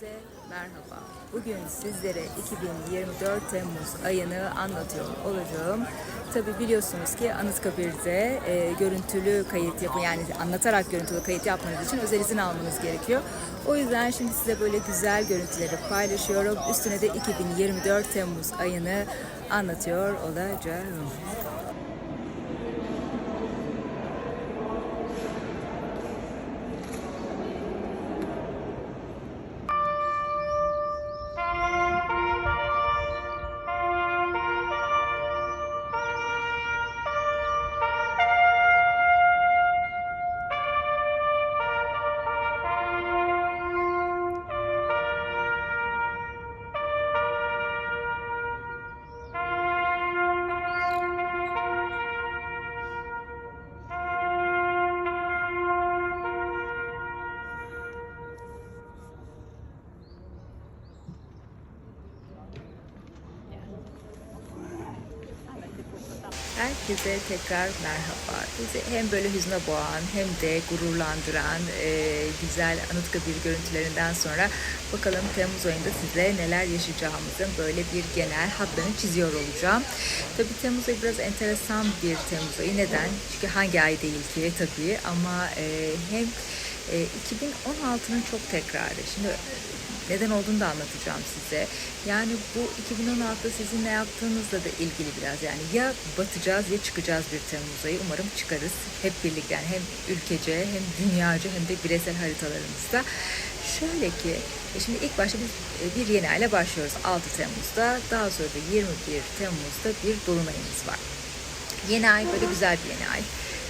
Herkese merhaba. Bugün sizlere 2024 Temmuz ayını anlatıyor olacağım. Tabi biliyorsunuz ki Anıtkabir'de e, görüntülü kayıt yapın yani anlatarak görüntülü kayıt yapmanız için özel izin almanız gerekiyor. O yüzden şimdi size böyle güzel görüntüleri paylaşıyorum. Üstüne de 2024 Temmuz ayını anlatıyor olacağım. Herkese tekrar merhaba. Bizi hem böyle hüzne boğan hem de gururlandıran e, güzel Anıtkabir görüntülerinden sonra bakalım Temmuz ayında size neler yaşayacağımızın böyle bir genel hatlarını çiziyor olacağım. Tabii Temmuz ayı biraz enteresan bir Temmuz ayı. Neden? Çünkü hangi ay değil ki tabii ama e, hem e, 2016'nın çok tekrarı. Şimdi neden olduğunu da anlatacağım size. Yani bu 2016'da sizin ne yaptığınızla da ilgili biraz. Yani ya batacağız ya çıkacağız bir Temmuz ayı. Umarım çıkarız hep birlikte. Yani hem ülkece hem dünyaca hem de bireysel haritalarımızda. Şöyle ki e, şimdi ilk başta biz e, bir yeni ayla başlıyoruz 6 Temmuz'da. Daha sonra da 21 Temmuz'da bir dolunayımız var. Yeni ay böyle güzel bir yeni ay.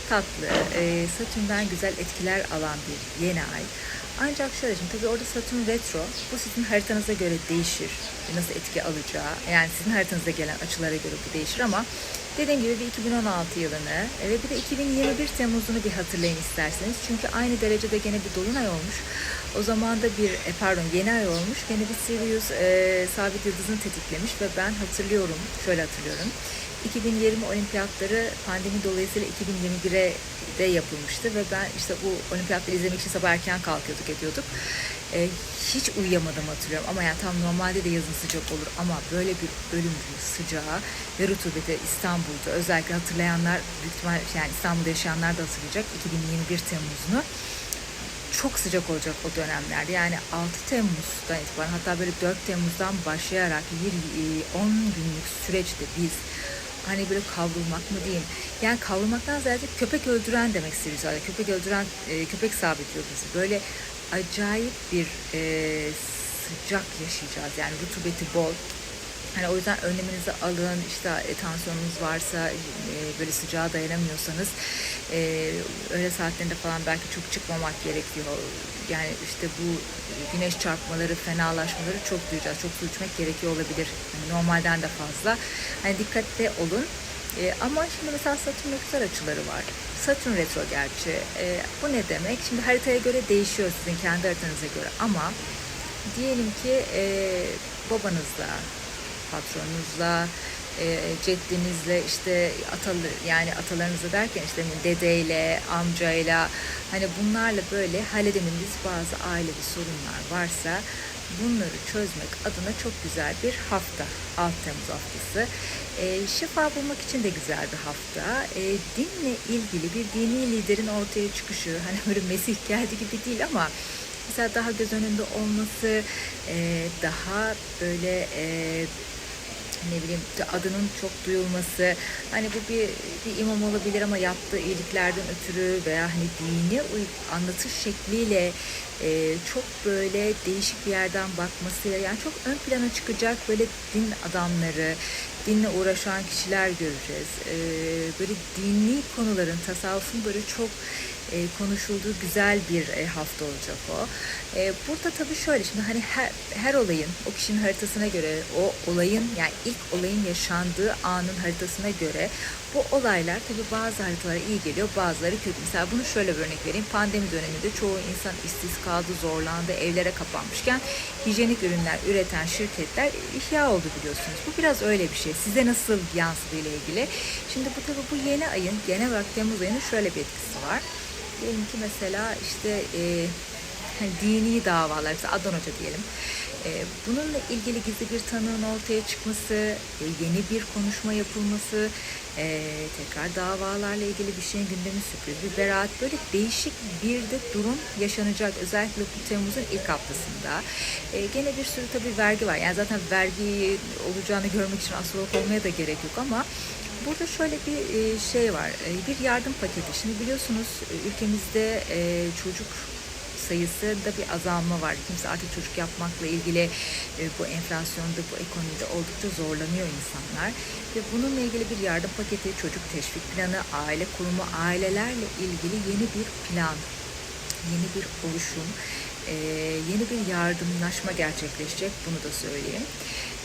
Tatlı, e, Satürn'den güzel etkiler alan bir yeni ay. Ancak şöyle şimdi tabii orada Satürn retro bu sizin haritanıza göre değişir. Nasıl etki alacağı yani sizin haritanıza gelen açılara göre bu değişir ama dediğim gibi bir 2016 yılını e, ve bir de 2021 Temmuz'unu bir hatırlayın isterseniz. Çünkü aynı derecede gene bir dolunay olmuş. O zaman da bir e, pardon yeni ay olmuş. Gene bir Sirius e, sabit yıldızını tetiklemiş ve ben hatırlıyorum şöyle hatırlıyorum. 2020 olimpiyatları pandemi dolayısıyla 2021'e de yapılmıştı ve ben işte bu olimpiyatları izlemek için sabah erken kalkıyorduk ediyorduk. Ee, hiç uyuyamadım hatırlıyorum ama yani tam normalde de yazın sıcak olur ama böyle bir ölüm büyük sıcağı ve rutubeti İstanbul'da özellikle hatırlayanlar büyük ihtimal yani İstanbul'da yaşayanlar da hatırlayacak 2021 Temmuz'unu çok sıcak olacak o dönemlerde. Yani 6 Temmuz'dan itibaren hatta böyle 4 Temmuz'dan başlayarak bir 10 günlük süreçte biz hani böyle kavrulmak mı diyeyim. Yani kavrulmaktan ziyade köpek öldüren demek istiyoruz. Köpek öldüren, e, köpek sabitiyor bizi. Böyle acayip bir e, sıcak yaşayacağız. Yani rutubeti bol. Hani o yüzden önleminizi alın. İşte e, tansiyonunuz varsa, e, böyle sıcağa dayanamıyorsanız e, öğle saatlerinde falan belki çok çıkmamak gerekiyor. Yani işte bu güneş çarpmaları, fenalaşmaları çok duyacağız. Çok su içmek gerekiyor olabilir. Yani normalden de fazla. Hani dikkatli olun. E, ama şimdi mesela Satürn güzel açıları var. Satürn retro gerçi. E, bu ne demek? Şimdi haritaya göre değişiyor sizin kendi haritanıza göre ama diyelim ki e, babanızla, patronunuzla, e, ceddinizle işte atalı yani atalarınızla derken işte dedeyle, amcayla hani bunlarla böyle halledemediğiniz bazı ailevi sorunlar varsa bunları çözmek adına çok güzel bir hafta. 6 Temmuz haftası. E, şifa bulmak için de güzel bir hafta. E, dinle ilgili bir dini liderin ortaya çıkışı hani böyle Mesih geldi gibi değil ama mesela daha göz önünde olması, e, daha böyle e, ne bileyim adının çok duyulması hani bu bir, bir imam olabilir ama yaptığı iyiliklerden ötürü veya hani dini anlatış şekliyle e, çok böyle değişik bir yerden bakmasıyla yani çok ön plana çıkacak böyle din adamları dinle uğraşan kişiler göreceğiz. E, böyle dini konuların tasavvufun böyle çok e, konuşulduğu güzel bir e, hafta olacak o. E, burada tabii şöyle şimdi hani her, her olayın o kişinin haritasına göre o olayın yani ilk olayın yaşandığı anın haritasına göre bu olaylar tabii bazı haritalara iyi geliyor bazıları kötü. Mesela bunu şöyle bir örnek vereyim. Pandemi döneminde çoğu insan işsiz kaldı, zorlandı, evlere kapanmışken hijyenik ürünler üreten şirketler ihya oldu biliyorsunuz. Bu biraz öyle bir şey. Size nasıl yansıdığı ile ilgili. Şimdi bu tabii bu yeni ayın genel olarak Temmuz ayının şöyle bir etkisi var. Diyelim ki mesela işte e, hani dini davalar, mesela Adnan Hoca diyelim. E, bununla ilgili gizli bir tanığın ortaya çıkması, e, yeni bir konuşma yapılması, e, tekrar davalarla ilgili bir şeyin gündemi sürpriz, bir beraat böyle değişik bir de durum yaşanacak. Özellikle bu Temmuz'un ilk haftasında. E, gene bir sürü tabii vergi var. Yani zaten vergi olacağını görmek için astrolog olmaya da gerek yok ama Burada şöyle bir e, şey var, e, bir yardım paketi. Şimdi biliyorsunuz e, ülkemizde çocuk sayısı da bir azalma var. Kimse artık çocuk yapmakla ilgili bu enflasyonda, bu ekonomide oldukça zorlanıyor insanlar. Ve bununla ilgili bir yardım paketi, çocuk teşvik planı, aile kurumu, ailelerle ilgili yeni bir plan, yeni bir oluşum, e, yeni bir yardımlaşma gerçekleşecek. Bunu da söyleyeyim.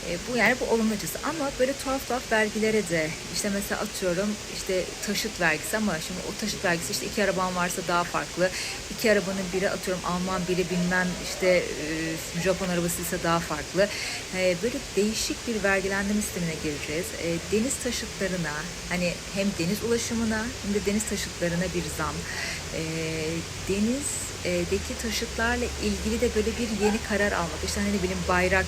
E, bu yani bu olumlu açısı ama böyle tuhaf tuhaf vergilere de işte mesela atıyorum işte taşıt vergisi ama şimdi o taşıt vergisi işte iki araban varsa daha farklı. İki arabanın biri atıyorum Alman biri bilmem işte e, Japon arabasıysa daha farklı. E, böyle değişik bir vergilendirme sistemine gireceğiz. E, deniz taşıtlarına hani hem deniz ulaşımına hem de deniz taşıtlarına bir zam. E, denizdeki taşıtlarla ilgili de böyle bir yeni karar almak. İşte hani bileyim bayrak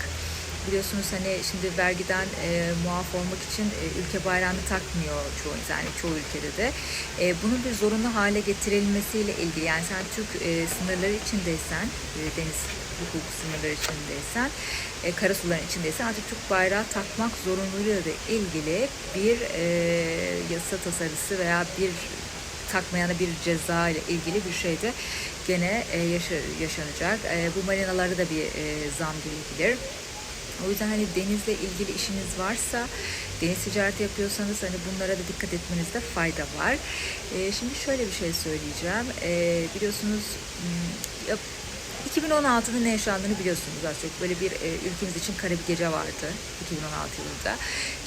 biliyorsunuz hani şimdi vergiden e, muaf olmak için e, ülke bayrağını takmıyor çoğu yani çoğu ülkede de. E, bunun bir zorunlu hale getirilmesiyle ilgili yani sen Türk e, sınırları içindeysen e, deniz hukuk sınırları içindeysen e, karasuların içindeysen artık Türk bayrağı takmak zorunluluğuyla da ilgili bir e, yasa tasarısı veya bir takmayana bir ceza ile ilgili bir şey de gene e, yaşa, yaşanacak. E, bu marinalarda da bir e, zam gelebilir. O yüzden hani denizle ilgili işiniz varsa, deniz ticareti yapıyorsanız hani bunlara da dikkat etmenizde fayda var. Ee, şimdi şöyle bir şey söyleyeceğim. Ee, biliyorsunuz hmm, ya, 2016'da ne yaşandığını biliyorsunuz az çok. Böyle bir e, ülkemiz için kara bir gece vardı 2016 yılında.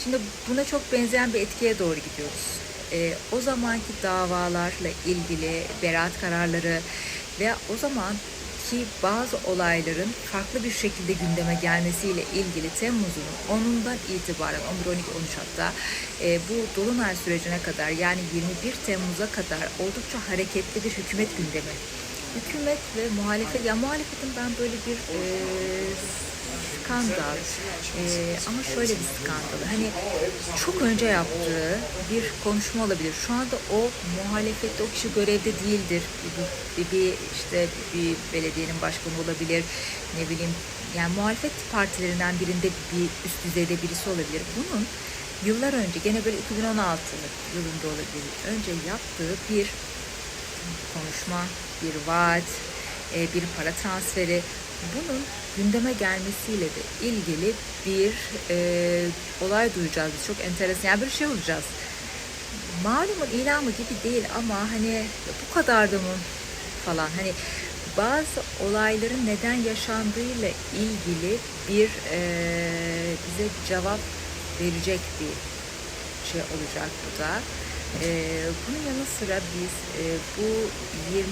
Şimdi buna çok benzeyen bir etkiye doğru gidiyoruz. E, o zamanki davalarla ilgili beraat kararları veya o zaman ki bazı olayların farklı bir şekilde gündeme gelmesiyle ilgili Temmuz'un 10'undan itibaren 11, 12, 13 hatta e, bu Dolunay sürecine kadar yani 21 Temmuz'a kadar oldukça hareketli bir hükümet gündemi. Hükümet ve muhalefet, ya muhalefetin ben böyle bir e, skandal e, ama şöyle bir skandal hani çok önce yaptığı bir konuşma olabilir. Şu anda o muhalefette o kişi görevde değildir. Bir, bir, bir işte bir belediyenin başkanı olabilir. Ne bileyim yani muhalefet partilerinden birinde bir üst düzeyde birisi olabilir. Bunun yıllar önce gene böyle 2016 yılında olabilir. Önce yaptığı bir konuşma, bir vaat, e, bir para transferi bunun gündeme gelmesiyle de ilgili bir e, olay duyacağız. Biz çok enteresan. Yani bir şey olacağız. Malumun ilamı gibi değil ama hani bu kadar da mı falan hani bazı olayların neden yaşandığıyla ilgili bir e, bize cevap verecek bir şey olacak bu da. E, bunun yanı sıra biz e, bu 21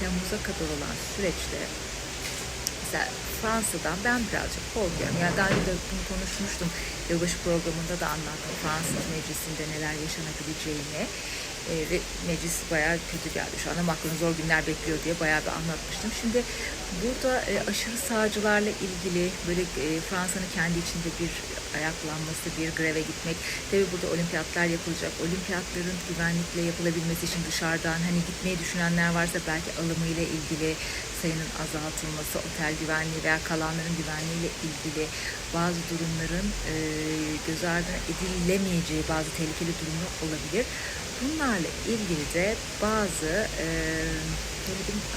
Temmuz'a kadar olan süreçte mesela Fransa'dan ben birazcık korkuyorum. Yani daha önce de bunu konuşmuştum. Yılbaşı programında da anlattım Fransız meclisinde neler yaşanabileceğini. E, ve meclis bayağı kötü geldi. Şu anda Macron zor günler bekliyor diye bayağı bir anlatmıştım. Şimdi burada e, aşırı sağcılarla ilgili böyle e, Fransa'nın kendi içinde bir ayaklanması, bir greve gitmek. Tabi burada olimpiyatlar yapılacak. Olimpiyatların güvenlikle yapılabilmesi için dışarıdan hani gitmeyi düşünenler varsa belki alımıyla ilgili sayının azaltılması, otel güvenliği veya kalanların güvenliğiyle ilgili bazı durumların e, göz ardı edilemeyeceği bazı tehlikeli durumlar olabilir. Bunlarla ilgili de bazı e,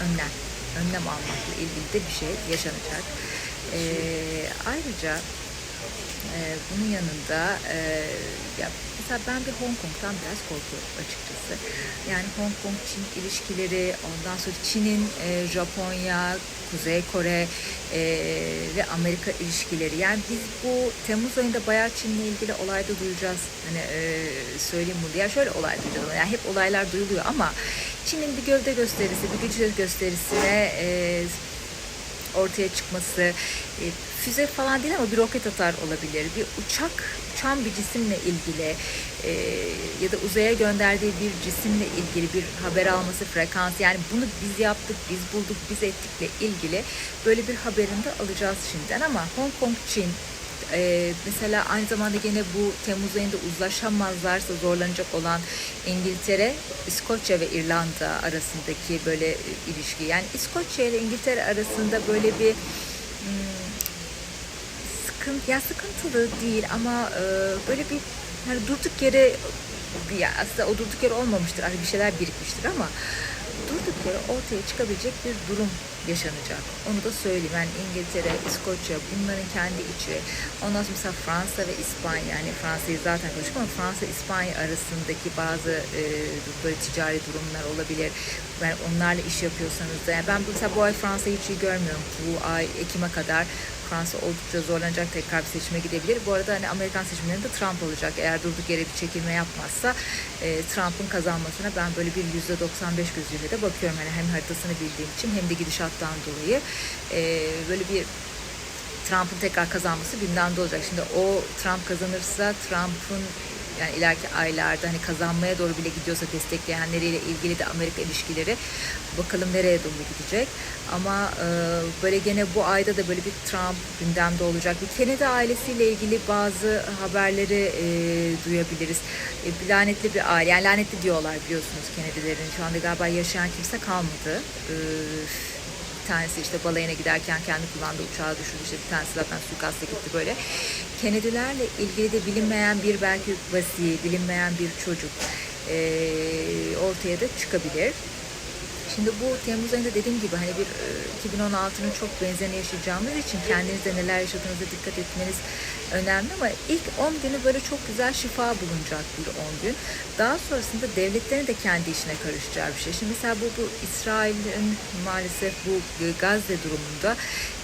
önlem, önlem almakla ilgili de bir şey yaşanacak. E, ayrıca e, bunun yanında e, ya mesela ben bir Hong Kong'dan biraz korkuyorum açıkçası. Yani Hong Kong Çin ilişkileri, ondan sonra Çin'in e, Japonya, Kuzey Kore e, ve Amerika ilişkileri. Yani biz bu Temmuz ayında bayağı Çin'le ilgili olayda duyacağız. Hani e, söyleyeyim bunu diye. şöyle olay duyacağız. Yani hep olaylar duyuluyor ama Çin'in bir gövde gösterisi, bir güç gösterisine e, ortaya çıkması, e, füze falan değil ama bir roket atar olabilir, bir uçak uçan bir cisimle ilgili e, ya da uzaya gönderdiği bir cisimle ilgili bir haber alması frekans yani bunu biz yaptık, biz bulduk, biz ettikle ilgili böyle bir haberini de alacağız şimdiden. Ama Hong Kong, Çin ee, mesela aynı zamanda gene bu Temmuz ayında uzlaşamazlarsa zorlanacak olan İngiltere, İskoçya ve İrlanda arasındaki böyle e, ilişki. Yani İskoçya ile İngiltere arasında böyle bir hmm, sıkıntı, ya sıkıntılı değil ama e, böyle bir hani durduk yere ya aslında o durduk yere olmamıştır. Hani bir şeyler birikmiştir ama yere ortaya çıkabilecek bir durum yaşanacak. Onu da söyleyeyim. Yani İngiltere, İskoçya bunların kendi içi. Ondan sonra mesela Fransa ve İspanya yani Fransa'yı zaten konuştuk ama Fransa İspanya arasındaki bazı e, böyle ticari durumlar olabilir. Yani onlarla iş yapıyorsanız da yani ben mesela bu ay Fransa'yı hiç iyi görmüyorum. Bu ay Ekim'e kadar Fransa oldukça zorlanacak tekrar bir seçime gidebilir. Bu arada hani Amerikan seçimlerinde Trump olacak. Eğer durduk yere bir çekilme yapmazsa e, Trump'ın kazanmasına ben böyle bir %95 gözüyle de bakıyorum. Hani hem haritasını bildiğim için hem de gidişattan dolayı e, böyle bir Trump'ın tekrar kazanması gündemde olacak. Şimdi o Trump kazanırsa Trump'ın yani ileriki aylarda hani kazanmaya doğru bile gidiyorsa destekleyenleriyle ilgili de Amerika ilişkileri bakalım nereye doğru gidecek. Ama e, böyle gene bu ayda da böyle bir Trump gündemde olacak. Bir Kennedy ailesiyle ilgili bazı haberleri e, duyabiliriz. E, lanetli bir aile. Yani lanetli diyorlar biliyorsunuz Kennedy'lerin. Şu anda galiba yaşayan kimse kalmadı. E, tanesi işte balayına giderken kendi kullandığı uçağı düşürdü. İşte bir tanesi zaten suikasta gitti böyle. Kennedy'lerle ilgili de bilinmeyen bir belki vasi, bilinmeyen bir çocuk e, ortaya da çıkabilir. Şimdi bu Temmuz ayında dediğim gibi hani bir e, 2016'nın çok benzerini yaşayacağımız için kendinizde neler yaşadığınıza dikkat etmeniz önemli ama ilk 10 günü böyle çok güzel şifa bulunacak bir 10 gün. Daha sonrasında devletlerin de kendi işine karışacağı bir şey. Şimdi mesela bu, bu İsrail'in maalesef bu Gazze durumunda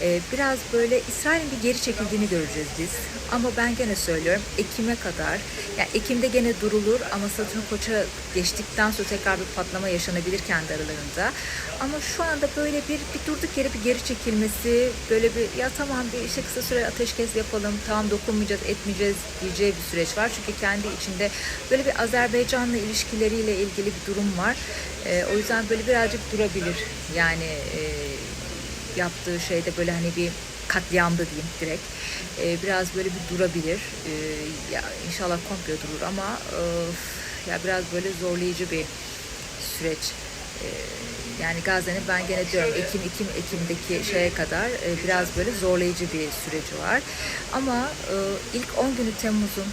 e, biraz böyle İsrail'in bir geri çekildiğini göreceğiz biz. Ama ben gene söylüyorum Ekim'e kadar yani Ekim'de gene durulur ama Satürn Koç'a geçtikten sonra tekrar bir patlama yaşanabilir kendi aralarında. Ama şu anda böyle bir, bir durduk yere bir geri çekilmesi, böyle bir ya tamam bir işte kısa süre ateşkes yapalım, tamam dokunmayacağız, etmeyeceğiz diyeceği bir süreç var. Çünkü kendi içinde böyle bir Azerbaycan'la ilişkileriyle ilgili bir durum var. Ee, o yüzden böyle birazcık durabilir. Yani e, yaptığı şeyde böyle hani bir katliamda diyeyim direkt. Ee, biraz böyle bir durabilir. Ee, ya inşallah komple durur ama e, ya biraz böyle zorlayıcı bir süreç. Ee, yani Gazze'nin ben gene diyorum Ekim, Ekim, Ekim'deki şeye kadar e, biraz böyle zorlayıcı bir süreci var. Ama e, ilk 10 günü Temmuz'un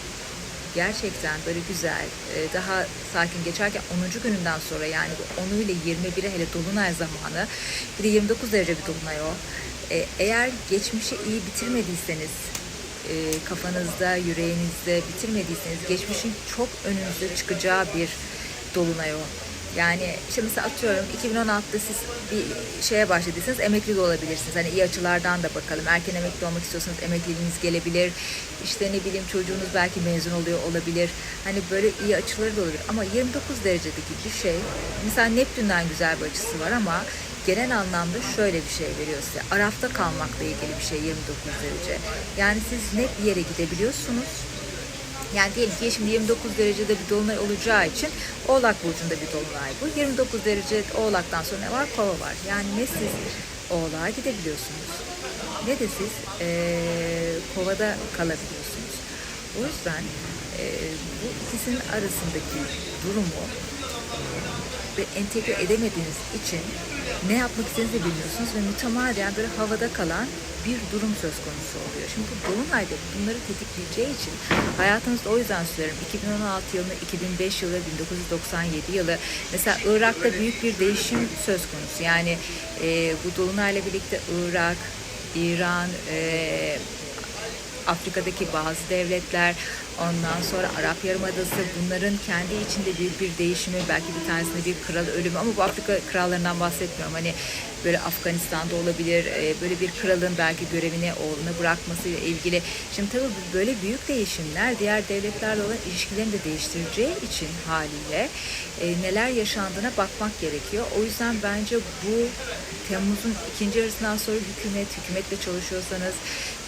gerçekten böyle güzel, e, daha sakin geçerken 10. gününden sonra yani bu 10'u ile 21'e hele dolunay zamanı bir de 29 derece bir dolunay o. E, eğer geçmişi iyi bitirmediyseniz e, kafanızda, yüreğinizde bitirmediyseniz geçmişin çok önünüze çıkacağı bir dolunay o. Yani işte mesela atıyorum 2016'da siz bir şeye başladıysanız emekli de olabilirsiniz. Hani iyi açılardan da bakalım. Erken emekli olmak istiyorsanız emekliliğiniz gelebilir. İşte ne bileyim çocuğunuz belki mezun oluyor olabilir. Hani böyle iyi açıları da olabilir. Ama 29 derecedeki bir şey mesela Neptün'den güzel bir açısı var ama genel anlamda şöyle bir şey veriyor size. Arafta kalmakla ilgili bir şey 29 derece. Yani siz net bir yere gidebiliyorsunuz yani diyelim ki şimdi 29 derecede bir dolunay olacağı için Oğlak Burcu'nda bir dolunay bu. 29 derece Oğlak'tan sonra ne var? Kova var. Yani ne siz Oğlak'a gidebiliyorsunuz ne de siz e, Kova'da kalabiliyorsunuz. O yüzden e, bu ikisinin arasındaki durumu ve entegre edemediğiniz için ne yapmak istediğinizi bilmiyorsunuz ve mütemadiyen böyle havada kalan bir durum söz konusu oluyor. Şimdi bu Dolunay'da bunları tetikleyeceği için hayatınızda o yüzden söylüyorum 2016 yılı, 2005 yılı, 1997 yılı mesela Irak'ta büyük bir değişim söz konusu. Yani e, bu Dolunay'la birlikte Irak, İran, e, Afrika'daki bazı devletler, ondan sonra Arap Yarımadası bunların kendi içinde büyük bir değişimi, belki bir tanesinde bir kral ölümü ama bu Afrika krallarından bahsetmiyorum. Hani böyle Afganistan'da olabilir, e, böyle bir kralın belki görevini oğluna bırakması ile ilgili. Şimdi tabii böyle büyük değişimler diğer devletlerle olan ilişkilerini de değiştireceği için haliyle e, neler yaşandığına bakmak gerekiyor. O yüzden bence bu Temmuz'un ikinci yarısından sonra hükümet, hükümetle çalışıyorsanız,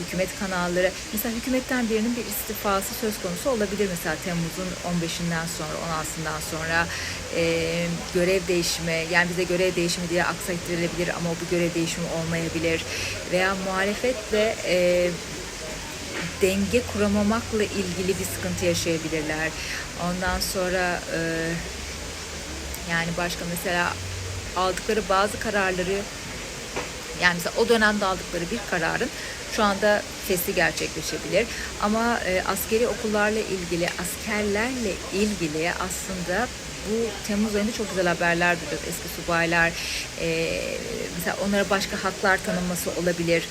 hükümet kanalları Mesela hükümetten birinin bir istifası söz konusu olabilir. Mesela Temmuz'un 15'inden sonra, 16'sından sonra e, görev değişimi, yani bize görev değişimi diye aksattırılabilir ama bu görev değişimi olmayabilir. Veya muhalefetle e, denge kuramamakla ilgili bir sıkıntı yaşayabilirler. Ondan sonra e, yani başka mesela aldıkları bazı kararları yani mesela o dönemde aldıkları bir kararın şu anda fesi gerçekleşebilir. Ama e, askeri okullarla ilgili, askerlerle ilgili aslında bu Temmuz ayında çok güzel haberler duyacağız. Eski subaylar, e, mesela onlara başka haklar tanınması olabilir.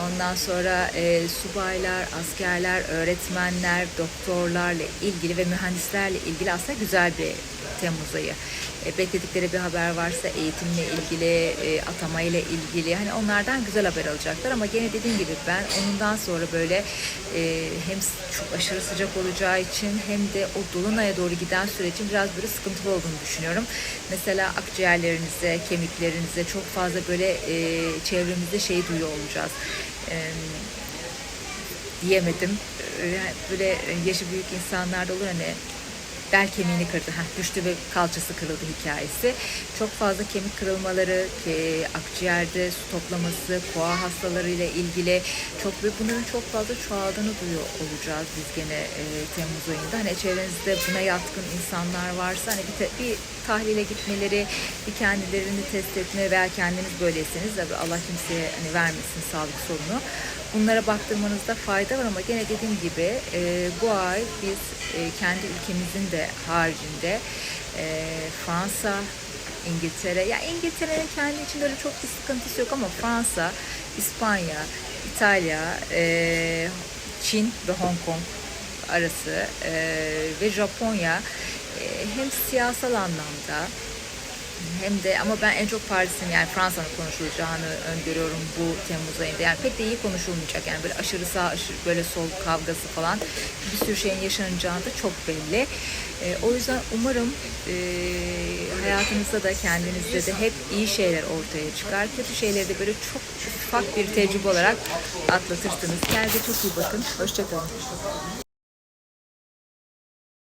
Ondan sonra e, subaylar, askerler, öğretmenler, doktorlarla ilgili ve mühendislerle ilgili aslında güzel bir Temmuz ayı. E, bekledikleri bir haber varsa eğitimle ilgili, e, atamayla ilgili hani onlardan güzel haber alacaklar ama gene dediğim gibi ben onundan sonra böyle e, hem çok aşırı sıcak olacağı için hem de o dolunaya doğru giden sürecin biraz böyle sıkıntılı olduğunu düşünüyorum. Mesela akciğerlerinize, kemiklerinize çok fazla böyle çevremizde şey duyuyor olacağız. Diyemedim. Böyle yaşı büyük insanlarda olur hani bel kemiğini kırdı, Heh, düştü ve kalçası kırıldı hikayesi. Çok fazla kemik kırılmaları, ki, akciğerde su toplaması, koa hastalarıyla ilgili çok büyük bunların çok fazla çoğaldığını duyuyor olacağız biz gene e, Temmuz ayında. Hani çevrenizde buna yatkın insanlar varsa hani bir, te- bir tahlile gitmeleri, bir kendilerini test etme veya kendiniz böyleyseniz de Allah kimseye hani vermesin sağlık sorunu. Bunlara baktırmanızda fayda var ama gene dediğim gibi e, bu ay biz e, kendi ülkemizin de haricinde e, Fransa, İngiltere, ya İngiltere'nin kendi içinde öyle çok bir sıkıntısı yok ama Fransa, İspanya, İtalya, e, Çin ve Hong Kong arası e, ve Japonya e, hem siyasal anlamda hem de ama ben en çok Paris'in yani Fransa'nın konuşulacağını öngörüyorum bu Temmuz ayında. Yani pek de iyi konuşulmayacak. Yani böyle aşırı sağ aşırı böyle sol kavgası falan bir sürü şeyin yaşanacağı da çok belli. Ee, o yüzden umarım e, hayatınızda da kendinizde de hep iyi şeyler ortaya çıkar. Kötü şeyleri de böyle çok ufak bir tecrübe olarak atlatırsınız. Kendinize çok iyi bakın. Hoşçakalın.